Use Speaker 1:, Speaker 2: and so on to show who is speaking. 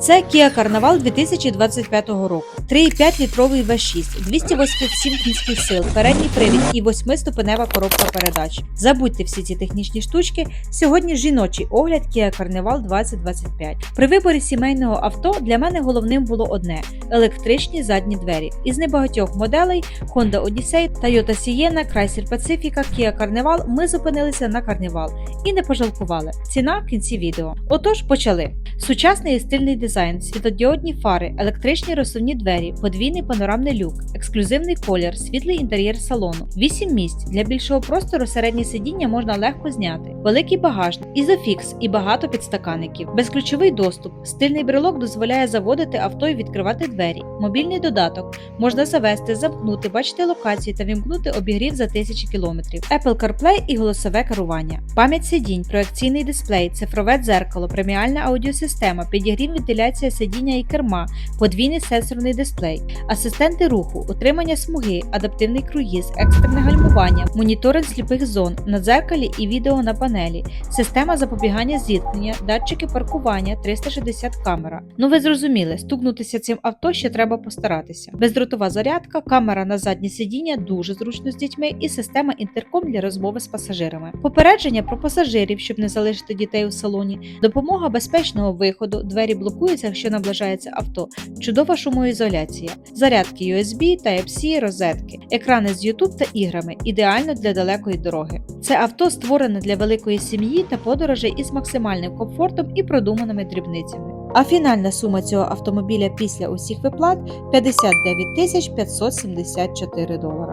Speaker 1: Це Kia Carnival 2025 року. 3,5 літровий V6, 287 кінських сил, передній привід і 8-ступенева коробка передач. Забудьте всі ці технічні штучки. Сьогодні жіночий огляд Kia Carnival 2025. При виборі сімейного авто для мене головним було одне електричні задні двері. Із небагатьох моделей Honda Odyssey, Toyota Sienna, Chrysler Pacifica, Kia Carnival ми зупинилися на Carnival і не пожалкували. Ціна в кінці відео. Отож, почали. Сучасний і стильний дизайн, світодіодні фари, електричні розсувні двері, подвійний панорамний люк, ексклюзивний колір, світлий інтер'єр салону, 8 місць. Для більшого простору середнє сидіння можна легко зняти, великий багажник, ізофікс і багато підстаканників, безключовий доступ, стильний брелок дозволяє заводити авто і відкривати двері, мобільний додаток. Можна завести, замкнути, бачити локації та вімкнути обігрів за тисячі кілометрів, Apple CarPlay і голосове керування, пам'ять сидінь, проекційний дисплей, цифрове дзеркало, преміальна аудіосистема, підігрів вентиляція сидіння і керма, подвійний сенсорний дисплей, асистенти руху, утримання смуги, адаптивний круїз, екстрене гальмування, моніторинг сліпих зон на дзеркалі і відео на панелі, система запобігання зіткнення, датчики паркування, 360 камера. Ну ви зрозуміли, стукнутися цим авто ще треба постаратися. Бездротова зарядка, камера на заднє сидіння дуже зручно з дітьми і система інтерком для розмови з пасажирами. Попередження про пасажирів, щоб не залишити дітей у салоні, допомога безпечного виходу, двері блокуються, якщо наближається авто, чудова шумоізоляція, зарядки USB, Type-C, розетки, екрани з YouTube та іграми, ідеально для далекої дороги. Це авто створене для великої сім'ї та подорожей із максимальним комфортом і продуманими дрібницями. А фінальна сума цього автомобіля після усіх виплат 59 тисяч 574 долара.